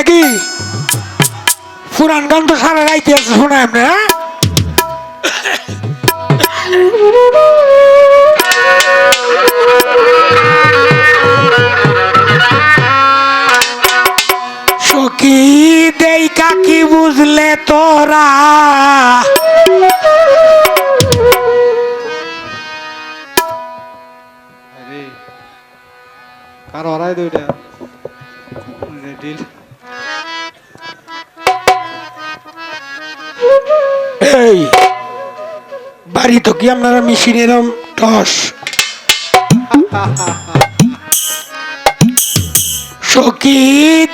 নাকি? পুরান গান তো সারা রাইতে আছে, শোনা এমনি হ্যাঁ? সখী দেই কাকি বুঝলে তোরা? কার হরাই দুইটা এই, বাড়ি তো কি আপনারা মেশিন এরম টস? সখী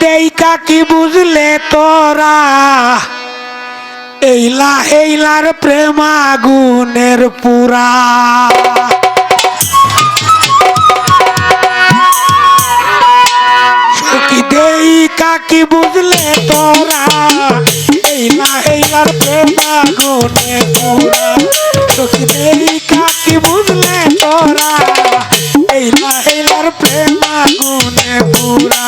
দেই কাকি বুঝলে তোরা। এইলা এইলার প্রেম আগুনের পুরা। সখী দেই কাকি বুঝলে তোরা। আগুনে পুরা সখী দেই কাকি বুঝলে তোরা। এইলা এইলার প্রেম আগুনে পুরা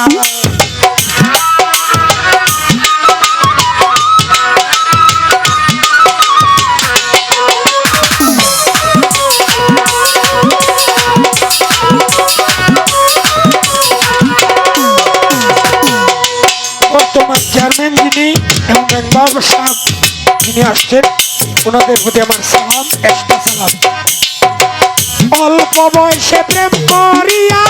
চেয়ারম্যান যিনি এবং মেম্বার সাহেব যিনি আসছেন ওনাদের প্রতি আমার সালাম একটা সালাম। অল্প বয়সে প্রেম করিয়া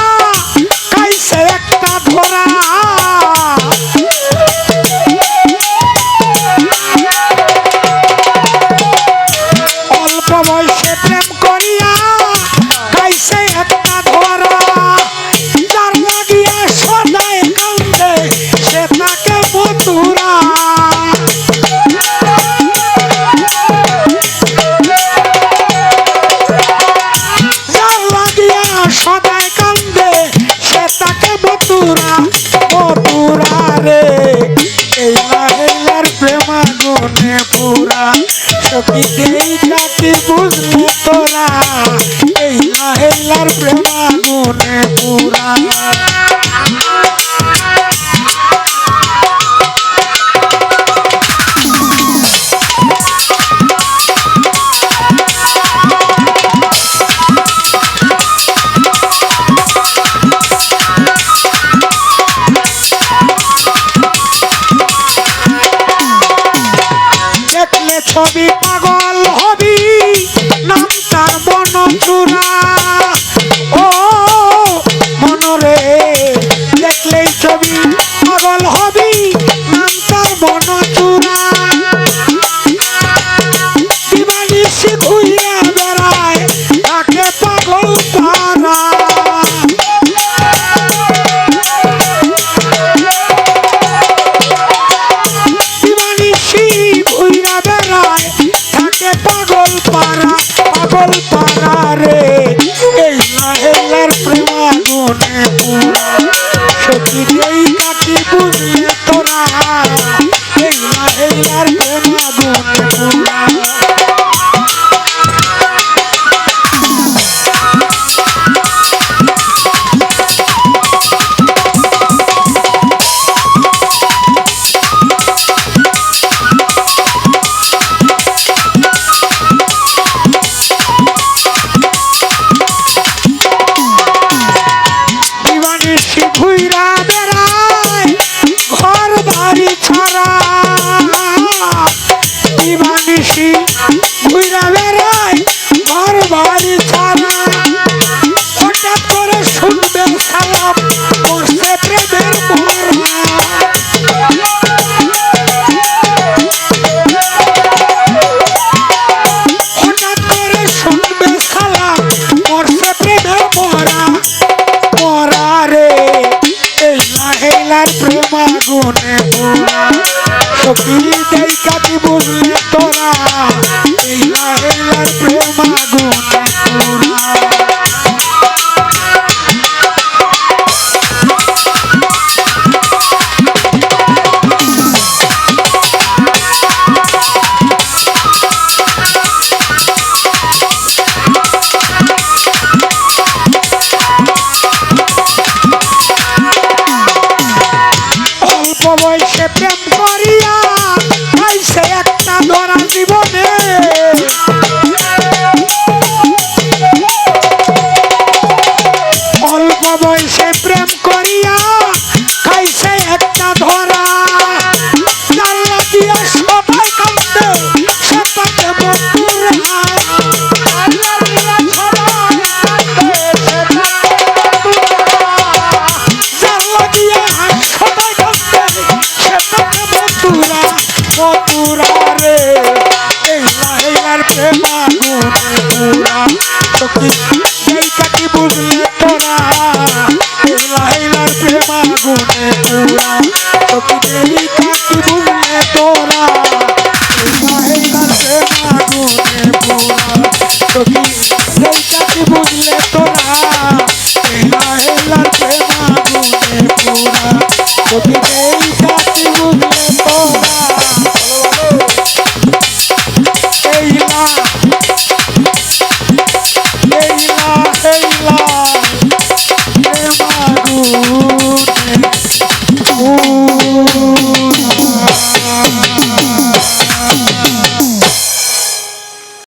গুনে পুরা। সখী দেই পাগল পারা রে এই লাহেলার প্রেমা গুনে পুরা। সখী দেই কাটি বুঝলে তোরা। এই লাহেলার প্রেমা গুনে পুরা। বাড়ি ছাড়া। হঠাৎ করে শুনবে সালাম পুরা রে এই লাইলার তো কি সেইটা কি বুঝলে তোরা, এই লাইলার প্রেম আগুন পুরা।